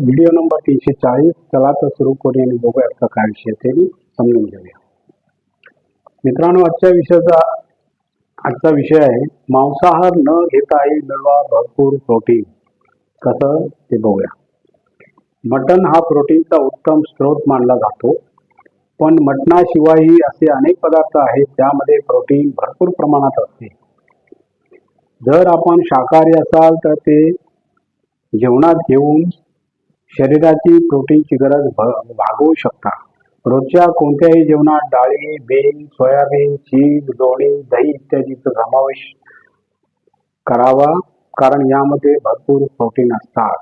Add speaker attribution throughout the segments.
Speaker 1: Video number तीनशे चाळीस. चला तर सुरू करूया आणि बघूया काय विषय ते समजून घेऊया. मित्रांनो आजच्या विषयाचा आजचा विषय आहे मांसाहार न घेता मिळवा भरपूर प्रोटीन कसं? ते बघूया. मटण हा प्रोटीनचा उत्तम स्रोत मानला जातो पण मटणाशिवायही असे अनेक पदार्थ आहेत ज्यामध्ये प्रोटीन भरपूर प्रमाणात असते. जर आपण शाकाहारी असाल तर ते जेवणात घेऊन शरीराची प्रोटीनची गरज भागवू शकता. रोजच्या कोणत्याही जेवणात डाळी बेल सोयाबीन चीज लोणी दही इत्यादीचा समावेश करावा कारण यामध्ये भरपूर प्रोटीन असतात.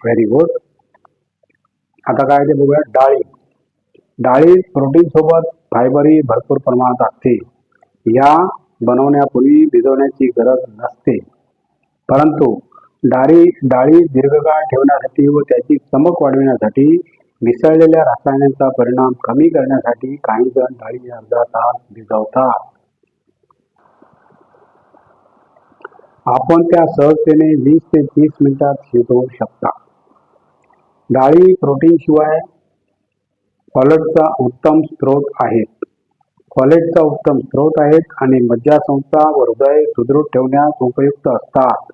Speaker 1: व्हेरी गुड आता काय ते बघूया डाळी. डाळी प्रोटीन सोबत फायबरही भरपूर प्रमाणात असते. या बनवण्यापूर्वी भिजवण्याची गरज नसते. परंतु डाळी डाळी दीर्घकाळ ठेवण्यासाठी व त्याची चमक वाढविण्यासाठी मिसळलेल्या रसायनांचा परिणाम कमी करण्यासाठी काही जण डाळी अर्धा तास भिजवतात. आपण त्या सहजतेने वीस ते तीस मिनिटात शिजवू शकता. डाळी प्रोटीन शिवाय फॉलेटचा उत्तम स्रोत आहेत. फॉलेटचा उत्तम स्रोत आहेत आणि मज्जासंस्था व हृदय सुदृढ ठेवण्यास उपयुक्त असतात.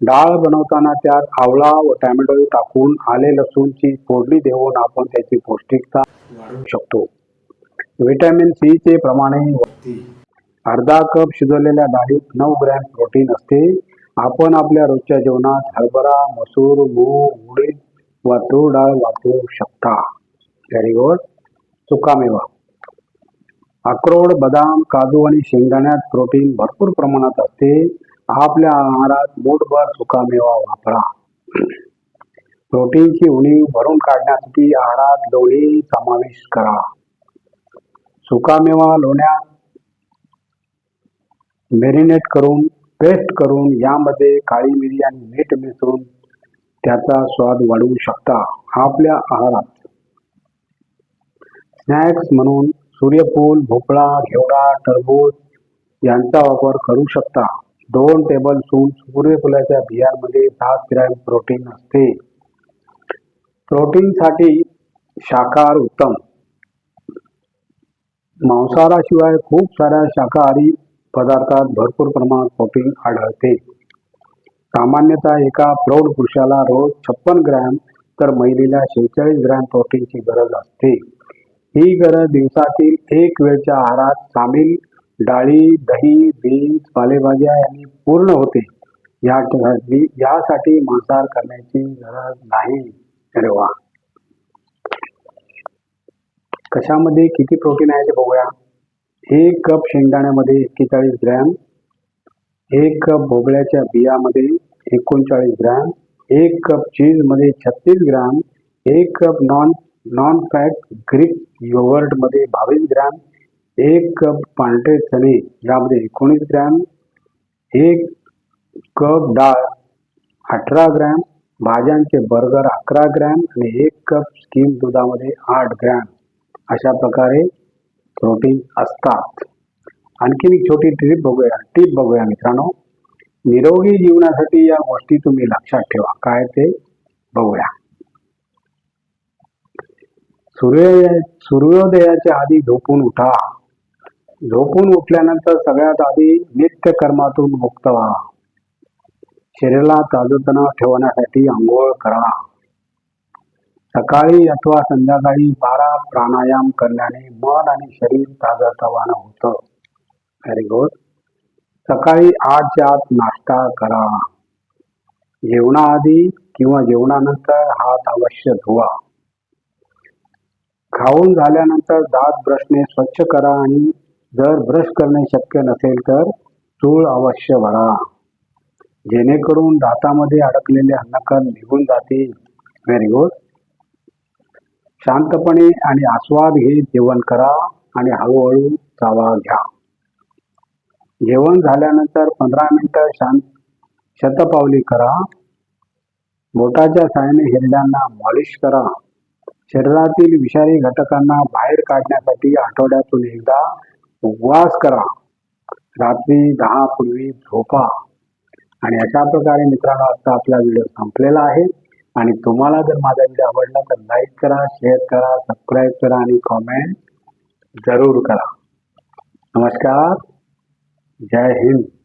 Speaker 1: डाळ बनवताना त्यात आवळा व टॅमॅटो टाकून आले लसूणची फोडणी देऊन आपण त्याची पौष्टिकता वाढवू शकतो. व्हिटॅमिन सी चे प्रमाणही अर्धा कप शिजवलेल्या डाळीत नऊ ग्रॅम प्रोटीन असते. आपण आपल्या रोजच्या जेवणात हरभरा मसूर मूग उडीद व तूर डाळ वापरू शकता. व्हेरी गुड सुकामेवा. अक्रोड बदाम काजू आणि शेंगदाण्यात प्रोटीन भरपूर प्रमाणात असते. आपल्या आहारात बोटभर सुकामेवा वापरा. प्रोटीनची उणीव भरून काढण्यासाठी आहारात लोणी समावेश करा. सुकामेवा लोण्यात मेरिनेट करून पेस्ट करून यामध्ये काळी मिरी आणि मीठ मिसळून त्याचा स्वाद वाढवू शकता. आपल्या आहारात. स्नॅक्स म्हणून सूर्यफूल भोपळा घेवडा टरबूज यांचा वापर करू शकता. दोन टेबल स्पून सूर्यफुलाच्या बियांमध्ये सात ग्रॅम प्रोटीन असते. प्रोटीनसाठी शाकाहार उत्तम. मांसाहाराशिवाय खूप साऱ्या शाकाहारी पदार्थात भरपूर प्रमाणात प्रोटीन आढळते. सामान्यतः एका प्रौढ पुरुषाला रोज छप्पन ग्रॅम तर महिलेला शेहेचाळीस ग्रॅम प्रोटीनची गरज असते. ही गरज दिवसातील एक वेळच्या आहारात सामील डाळी दही बीन्स पालेभाज्या यांनी पूर्ण होते यासाठी यासाठी मांसाहार करण्याची गरज नाही अरे वा कशामध्ये किती प्रोटीन आहे ते बघूया एक कप शेंगदाण्यामध्ये एक्केचाळीस ग्रॅम, एक कप भोपळ्याच्या बियामध्ये एकोणचाळीस ग्रॅम, एक कप चीजमध्ये छत्तीस ग्रॅम, एक cup non non fat Greek योगर्टमध्ये बावीस ग्रॅम एक कप पांढरे चणे यामध्ये एकोणीस ग्रॅम एक कप डाळ अठरा ग्रॅम भाज्यांचे बर्गर अकरा ग्रॅम आणि एक कप स्कीम दुधामध्ये आठ ग्रॅम. अशा प्रकारे प्रोटीन असतात. आणखीन एक छोटी ट्रिप बघूया. टीप बघूया मित्रांनो. निरोगी जीवनासाठी या गोष्टी तुम्ही लक्षात ठेवा. काय ते बघूया. सूर्य सूर्योदयाच्या आधी झोपून उठा. झोपून उठल्यानंतर सगळ्यात आधी नित्य कर्मातून मुक्त व्हा. शरीराला ताजतणा ठेवण्यासाठी आंघोळ करा. सकाळी अथवा संध्याकाळी बारा प्राणायाम करण्याने मन आणि शरीर ताजतवानं होतं. व्हेरी गुड सकाळी आठच्या आत नाश्ता करा. जेवणाआधी किंवा जेवणानंतर हात अवश्य धुवा. खाऊन झाल्यानंतर दात ब्रशने स्वच्छ करा आणि जर ब्रश करणे शक्य नसेल तर चूळ अवश्य भरा. जेणेकरून दातामध्ये अडकलेले अन्नकण निघून जातील. व्हेरी गुड शांतपणे आणि आस्वाद घेत जेवण करा आणि हळूहळू चावा घ्या. जेवण झाल्यानंतर पंधरा मिनिटं शांत शतपावली करा. बोटाच्या साहाय्याने हिरड्यांना मॉलिश करा. शरीरातील विषारी घटकांना बाहेर काढण्यासाठी आठवड्यातून एकदा उपवास करा. रात्री दहा पूर्वी झोपा. आणि अशा प्रकारे मित्रांनो आजचा आपला व्हिडिओ संपलेला आहे. आणि तुम्हाला जर माझा व्हिडिओ आवडला तर लाईक करा शेअर करा सबस्क्राईब करा आणि कॉमेंट जरूर करा. नमस्कार. जय हिंद.